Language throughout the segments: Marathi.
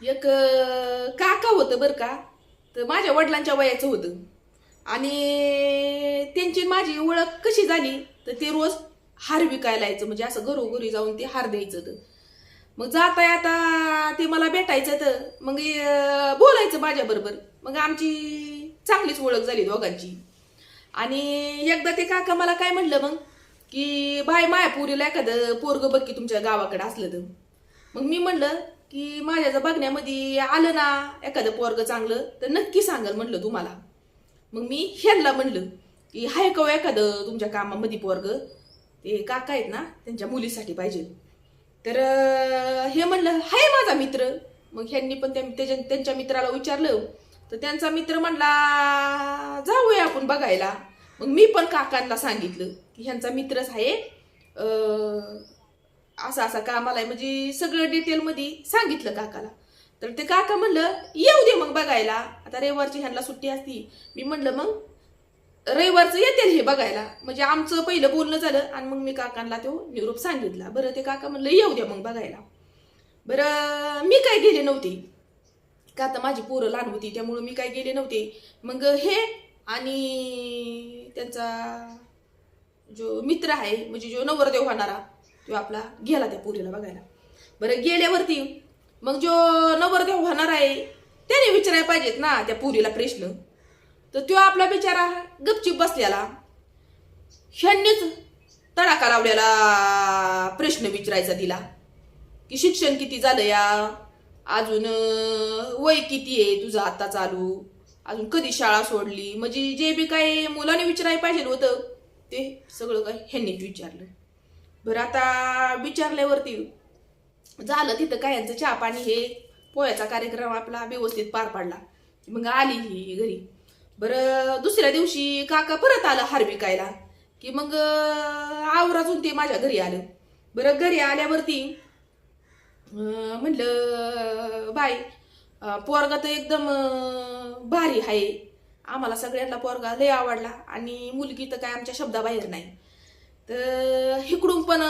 एक काका होतं बरं का. तर माझ्या वडिलांच्या वयाचं होतं. आणि त्यांची माझी ओळख कशी झाली तर ते रोज हार विकायला यायचं. म्हणजे असं घरोघरी जाऊन ते हार द्यायचं तर. मग जाता आता ते मला भेटायचं तर. मग बोलायचं माझ्याबरोबर मग आमची चांगलीच ओळख झाली दोघांची. आणि एकदा ते काका मला काय म्हणलं मग की बाय माया पुरीला एखादं पोरग बघ की तुमच्या गावाकडे असलं तर. मग मी म्हणलं की माझ्या जर बघण्यामध्ये आलं ना एखादं पोरग चांगलं तर नक्की सांगाल म्हणलं तुम्हाला. मग मी ह्यांना म्हणलं की हाय का हो एखादं तुमच्या कामामध्ये पोरग? ते काका आहेत ना त्यांच्या मुलीसाठी पाहिजे. तर हे म्हणलं हाय माझा मित्र. मग ह्यांनी पण त्या त्याच्या त्यांच्या मित्राला विचारलं. तर त्यांचा मित्र म्हणला जाऊया आपण बघायला. मग मी पण काकांना सांगितलं की ह्यांचा मित्रच आहे असा असा कामाला आहे म्हणजे सगळं डिटेलमध्ये सांगितलं काकाला. तर ते काका म्हणलं येऊ दे मग बघायला. आता रविवारची ह्यांना सुट्टी असती. मी म्हणलं मग रविवारचं येतील हे बघायला. म्हणजे आमचं पहिलं बोलणं झालं आणि मग मी काकांना तो निरोप सांगितला. बरं ते काका म्हणलं येऊ द्या मग बघायला. बरं मी काय गेले नव्हते. का आता माझी पोरं लहान होती त्यामुळं मी काय गेले नव्हते. मग हे आणि त्यांचा जो मित्र आहे म्हणजे जो नवरदेव होणारा तो आपला गेला त्या पोरीला बघायला. बरं गेल्यावरती मग जो नवरदेव होणार आहे त्याने विचारायला पाहिजेत ना त्या पोरीला प्रश्न. तर तो आपला बिचारा गपचीप बसलेला. ह्यांनीच तडाखा लावलेला प्रश्न विचारायचा दिला की शिक्षण किती झालं या? अजून वय किती आहे तुझं आता चालू? अजून कधी शाळा सोडली? म्हणजे जे बी काय मुलाने विचारायला पाहिजे होतं ते सगळं काय ह्यांनीच विचारलं. बरं आता विचारल्यावरती झालं तिथं काय यांचं चहा पाणी हे पोह्याचा कार्यक्रम आपला व्यवस्थित पार पाडला. मग आली ही घरी. बरं दुसऱ्या दिवशी काका परत आलं हार विकायला की मग आवराजून ते माझ्या घरी आलं. बरं घरी आल्यावरती म्हटलं म्हणलं बाय पोरगा तर एकदम भारी आहे. आम्हाला सगळ्यांना पोरगा लय आवडला आणि मुलगी तर काय आमच्या शब्दाबाहेर नाही. तर इकडून पण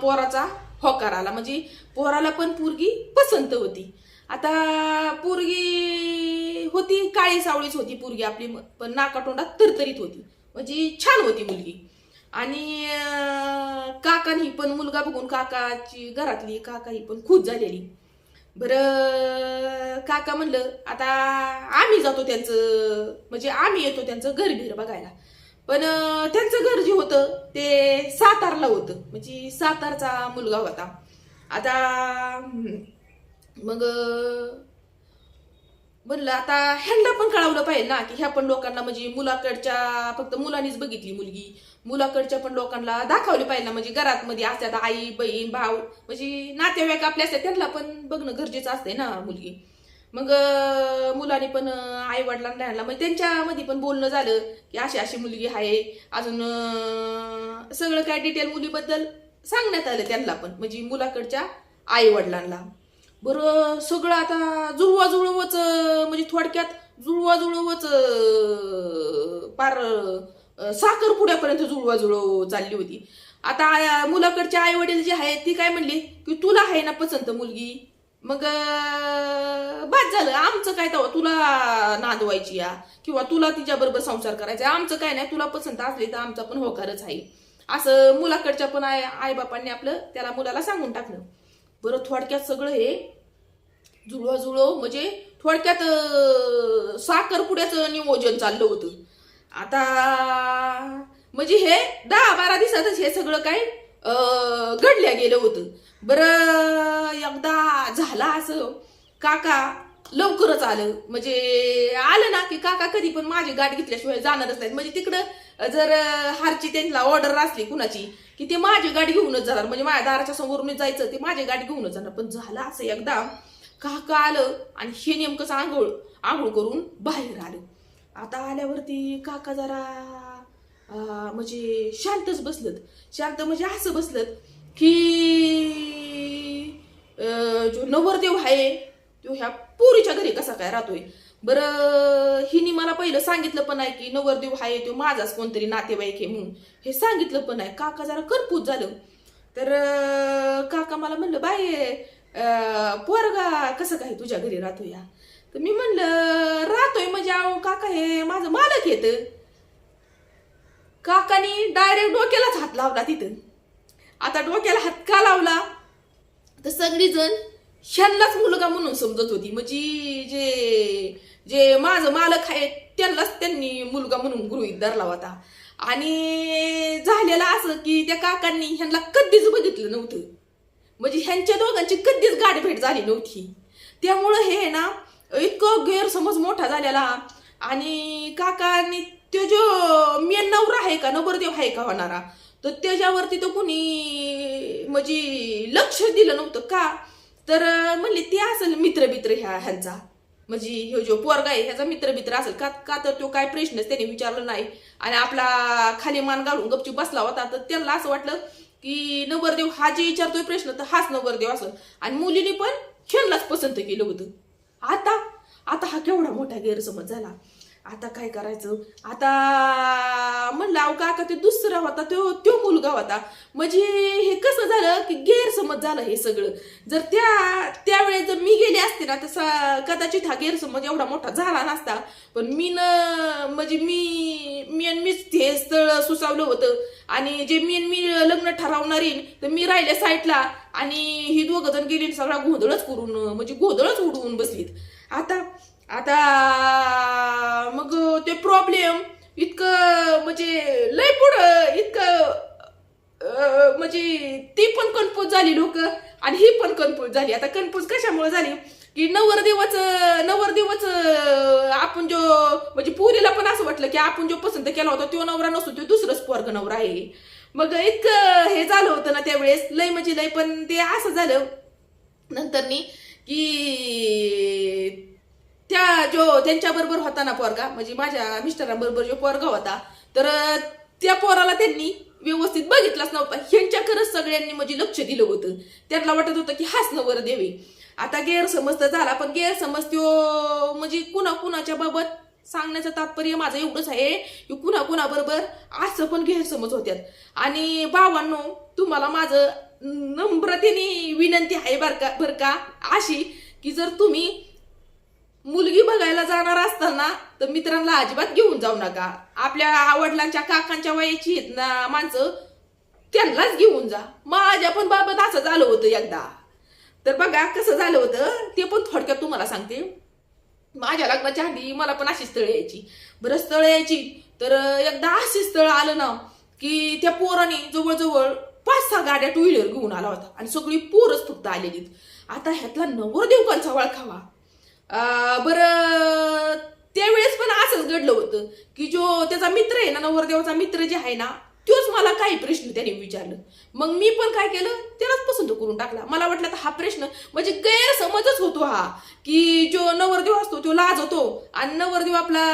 पोराचा होकार आला म्हणजे पोराला पण पोरगी पसंत होती. आता पोरगी होती काळी सावळीच होती पोरगी आपली पण नाकातोंडात तरतरीत होती. म्हणजे छान होती मुलगी. आणि काकानी पण मुलगा बघून काकाची घरातली काका ही पण खुश झालेली. बरं काका म्हणलं आता आम्ही जातो त्यांचं म्हणजे आम्ही येतो त्यांचं घर बघायला. पण त्यांचं घर जे होतं ते सातारला होतं. म्हणजे सातारचा मुलगा होता. आता मग म्हणलं आता ह्यांना पण कळवलं पाहिजे ना की ह्या पण लोकांना म्हणजे मुलाकडच्या फक्त मुलांनीच बघितली मुलगी. मुलाकडच्या पण लोकांना दाखवली पाहिजे ना म्हणजे घरात मध्ये असतात आई बहीण भाऊ म्हणजे नातेवाईक आपले असतात त्यांना पण बघणं गरजेचं असतंय ना मुलगी. मग मुलांनी पण आई वडिलांना राहिला म्हणजे त्यांच्यामध्ये पण बोलणं झालं की अशी अशी मुलगी आहे. अजून सगळं काय डिटेल मुलीबद्दल सांगण्यात आलं त्यांना पण म्हणजे मुलाकडच्या आई वडिलांना बरं सगळं आता जुळवा जुळवच म्हणजे थोडक्यात जुळवा जुळवच पार साखर साखरपुड्यापर्यंत जुळवा जुळव चालली होती. आता मुलाकडच्या मुलाकडचे आई वडील जे आहेत ती काय म्हणली की तुला आहे ना पसंत मुलगी. मग बाद झालं. आमचं काय तेव्हा तुला नांदवायची या? किंवा तुला तिच्याबरोबर संसार करायचा आमचं काय नाही. तुला पसंत असली तर आमचा पण होकारच आहे. असं मुलाकडच्या पण आई आईबापांनी आपलं त्याला मुलाला सांगून टाकलं. बरं थोडक्यात सगळं हे जुळवा जुळो म्हणजे थोडक्यात साखरपुड्याचं नियोजन चाललं होतं. आता म्हणजे हे दहा बारा दिवसातच हे सगळं काय घडल्या गेलं होतं. बरं एकदा झाला असं. काका लवकरच आलं. म्हणजे आलं ना की काका कधी पण माझी गाठ घेतल्याशिवाय जाणारच नाहीत. म्हणजे तिकडं जर हारची त्यांना ऑर्डर असली कुणाची की ते माझी गाठ घेऊनच जाणार. म्हणजे माझ्या दाराच्या समोरून जायचं ते माझी गाठ घेऊनच जाणार. पण झालं असं एकदा काका आलं आणि हे नेमकंच आंघोळ आंघोळ करून बाहेर आलं. आता आल्यावरती काका जरा म्हणजे शांतच बसलत. शांत म्हणजे असं बसलत की जो नवरदेव आहे तो ह्या पोरीच्या घरी कसा काय राहतोय? बरं हिने मला पहिलं सांगितलं पण आहे की नवरदेव आहे तो माझाच कोणतरी नातेवाईक आहे म्हणून. हे सांगितलं पण आहे काका जरा करपूत झालं. तर काका मला म्हणलं बाय पोरगा कसं काय तुझ्या घरी राहतो या तर मी म्हणलं राहतोय म्हणजे अहो काका हे माझं मालक येतं काकानी डायरेक्ट डोक्यालाच हात लावला तिथं. आता डोक्याला हात का लावला? तर सगळीजण ह्यांनाच मुलगा म्हणून समजत होती. म्हणजे जे जे माझं मालक आहे त्यांनाच त्यांनी मुलगा म्हणून गृहित धरला होता. आणि झालेलं असं की त्या काकांनी ह्यांना कधीच बघितलं नव्हतं. म्हणजे ह्यांच्या दोघांची कधीच गाठभेट झाली नव्हती. त्यामुळं हे ना इतकं गैरसमज मोठा झालेला. आणि काकांनी तो जो मेन नवरा आहे का नवरदेव आहे का होणारा तर त्याच्यावरती तो कुणी म्हणजे लक्ष दिलं नव्हतं का? तर म्हणले ते असेल मित्र बित्र ह्या ह्यांचा. म्हणजे ह्यो जो पोरगा आहे ह्याचा मित्र बित्र असेल का का तर तो काय प्रश्नच त्याने विचारलं नाही. आणि आपला खाली मान घालून गपचूप बसला होता तर त्यांना असं वाटलं की नवरदेव हा जे विचारतोय प्रश्न तर हाच नवरदेव असं आणि मुलीने पण खेळलाच पसंत केलं होतं. आता आता हा केवढा मोठा गैरसमज झाला. आता काय करायचं? आता म्हणलं अहो काका ते दुसरा होता तो तो मुलगा होता. म्हणजे हे कसं झालं की गैरसमज झालं हे सगळं. जर त्या त्यावेळेस जर मी गेले असते ना तसा कदाचित हा गैरसमज एवढा मोठा झाला नसता. पण मी न म्हणजे मी मी आणि मीच हे स्थळ सुसावलं होतं. आणि जे मी आणि मी लग्न ठरवणार येईन तर मी राहिले साईडला आणि ही दोघं जण गेली सगळा गोंधळच करून म्हणजे गोंधळच उडवून बसलीत. आता आता मग ते प्रॉब्लेम इतकं म्हणजे लय पुढं इतकं म्हणजे ती पण कन्फ्यूज झाली लोक आणि ही पण कन्फ्यूज झाली. आता कन्फ्यूज कशामुळे झाली? की नवरदेवाचं नवरदेवाचं आपण जो म्हणजे पुरीला पण असं वाटलं की आपण जो पसंत केला होता तो नवरा नसतो तो दुसरंच पोरग नवरा आहे. मग इतकं हे झालं होतं ना त्यावेळेस लय म्हणजे लय पण ते असं झालं. नंतरनी की त्या जो त्यांच्या बरोबर होता ना पोरगा म्हणजे माझ्या मिस्टरांबरोबर जो पोरगा होता तर त्या पोराला त्यांनी व्यवस्थित बघितलाच नव्हता. ह्यांच्याकडेच सगळ्यांनी म्हणजे लक्ष दिलं होतं. त्यांना वाटत होतं की हाच नवर देवी. आता गैरसमज तर झाला पण गैरसमज त्यो म्हणजे कुणा कुणाच्या बाबत सांगण्याचं तात्पर्य माझं एवढंच आहे की कुणा कुणाबरोबर असं पण गैरसमज होत्यात. आणि भावांनो तुम्हाला माझं नम्रतेने विनंती आहे बर का का अशी की जर तुम्ही मुलगी बघायला जाणार असताना तर मित्रांना अजिबात घेऊन जाऊ नका. आपल्या आवडलांच्या काकांच्या वयाची आहेत ना माणसं त्यांनाच घेऊन जा. माझ्या पण बाबत असं झालं होतं एकदा. तर बघा कसं झालं होतं ते पण थोडक्यात तुम्हाला सांगते. माझ्या लग्नाच्या आधी मला पण अशी स्थळ यायची. बरं स्थळ यायची. तर एकदा अशी स्थळ आलं ना की त्या पोराने जवळजवळ पाच सहा गाड्या टू व्हीलर घेऊन आला होता. आणि सगळी पोरच फक्त आलेलीत. आता ह्यातला नवरदेव कंचा वळखावा? बरं त्यावेळेस पण असंच घडलं होतं की जो त्याचा मित्र आहे ना नवरदेवाचा मित्र जे आहे ना तोच मला काही प्रश्न त्याने विचारलं. मग मी पण काय केलं? त्यालाच पसंत करून टाकला. मला वाटलं तर हा प्रश्न म्हणजे गैरसमजच होतो हा की जो नवरदेव असतो तो लाजतो आणि नवरदेव आपला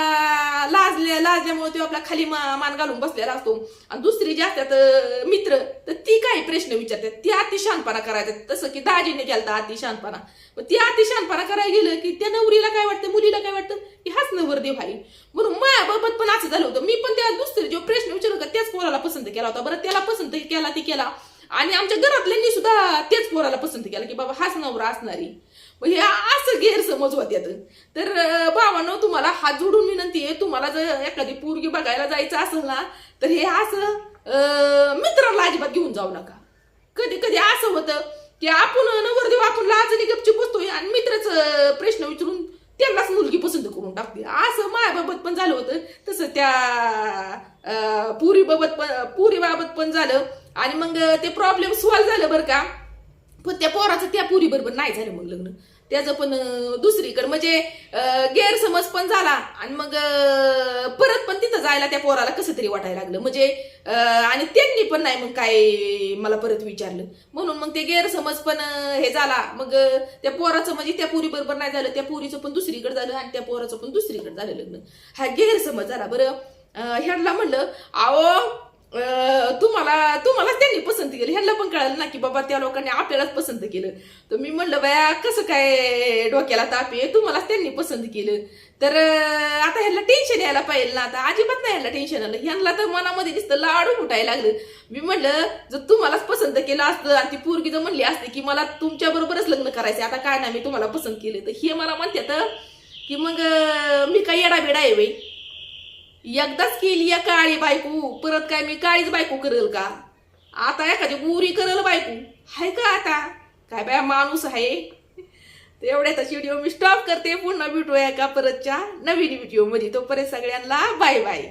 लाजल्या लाजल्यामुळे तो आपला खाली मा- मान घालून बसलेला असतो. आणि दुसरी जी असतात मित्र तर ती काही प्रश्न विचारतात. ती अतिशहानपणा करायचं. तसं की दाजीने केलता अतिशहानपणा मग ती अतिशहानपणा करायला गेलं की त्या नवरीला काय वाटतं? मुलीला काय वाटतं? की हाच नवरदेव आहे. म्हणून माझ्याबाबत पण असं झालं होतं. मी पण त्या दुसरे जो प्रश्न विचारला होता त्याच पोराला पसंत केला होता. बरं त्याला पसंत केला ती केला. आणि आमच्या घरातल्यांनी सुद्धा तेच पोराला पसंत केला की बाबा हाच नवरा असणारी. मग हे असं गैरसमज होत्यात. तर भावानं तुम्हाला हात जोडून विनंती आहे तुम्हाला जर एखादी पोरगी बघायला जायचं असेल ना तर हे असं मित्राला अजिबात घेऊन जाऊ नका. कधी कधी असं होतं की आपण नवरदेव आपण लाजणी गपची बसतोय आणि मित्रच प्रश्न विचारून त्यांनाच मुलगी पसंत करून टाकते. असं मायाबाबत पण झालं होतं. तसं त्या पुरीबाबत पण पुरीबाबत पण झालं. आणि मग ते प्रॉब्लेम सॉल्व्ह झालं बरं का. पण त्या पोराचं त्या पुरी बरोबर नाही झालं मग लग्न. त्याचं पण दुसरीकडं दुसरीकडे म्हणजे गैरसमज पण झाला. आणि मग परत पण तिथं जायला त्या पोराला कसं तरी वाटायला लागलं. म्हणजे आणि त्यांनी पण नाही मग काय मला परत विचारलं. म्हणून मग ते गैरसमज पण हे झाला. मग त्या पोराचं म्हणजे त्या पोरी बरोबर नाही झालं. त्या पोरीचं पण दुसरीकडे झालं आणि त्या पोराचं पण दुसरीकडे झालं लग्न. हा गैरसमज झाला. बरं अं, ह्यांना म्हणलं अहो तुम्हाला तुम्हालाच त्यांनी पसंत केलं. ह्यांना पण कळालं ना की बाबा त्या लोकांनी आपल्यालाच पसंत केलं. तर मी म्हणलं बाया कसं काय डोक्याला ताप आहे? तुम्हालाच त्यांनी पसंत केलं. तर आता ह्यांना टेन्शन यायला पाहिजे ना. आता अजिबात नाही ह्यांना टेन्शन आलं. ह्यांना तर मनामध्ये दिसतं लाडू फुटायला लागलं. मी म्हणलं जर तुम्हालाच पसंत केलं असतं आणि ती पोरगी जर म्हणली असते की मला तुमच्या बरोबरच लग्न करायचं आता काय नाही मी तुम्हाला पसंत केलं. तर हे मला म्हणतात की मग मी काय येडा बेडा आहे बाई? एकदाच केली या काळी बायको. परत काय मी काळीच बायको करेल का? आता एखादी उरी करेल बायको. हाय का आता? काय बाय माणूस आहे? तेवढ्याच व्हिडिओ मी स्टॉप करते. पुन्हा भेटूया का परतच्या नवीन व्हिडिओमध्ये तोपर्यंत सगळ्यांना बाय बाय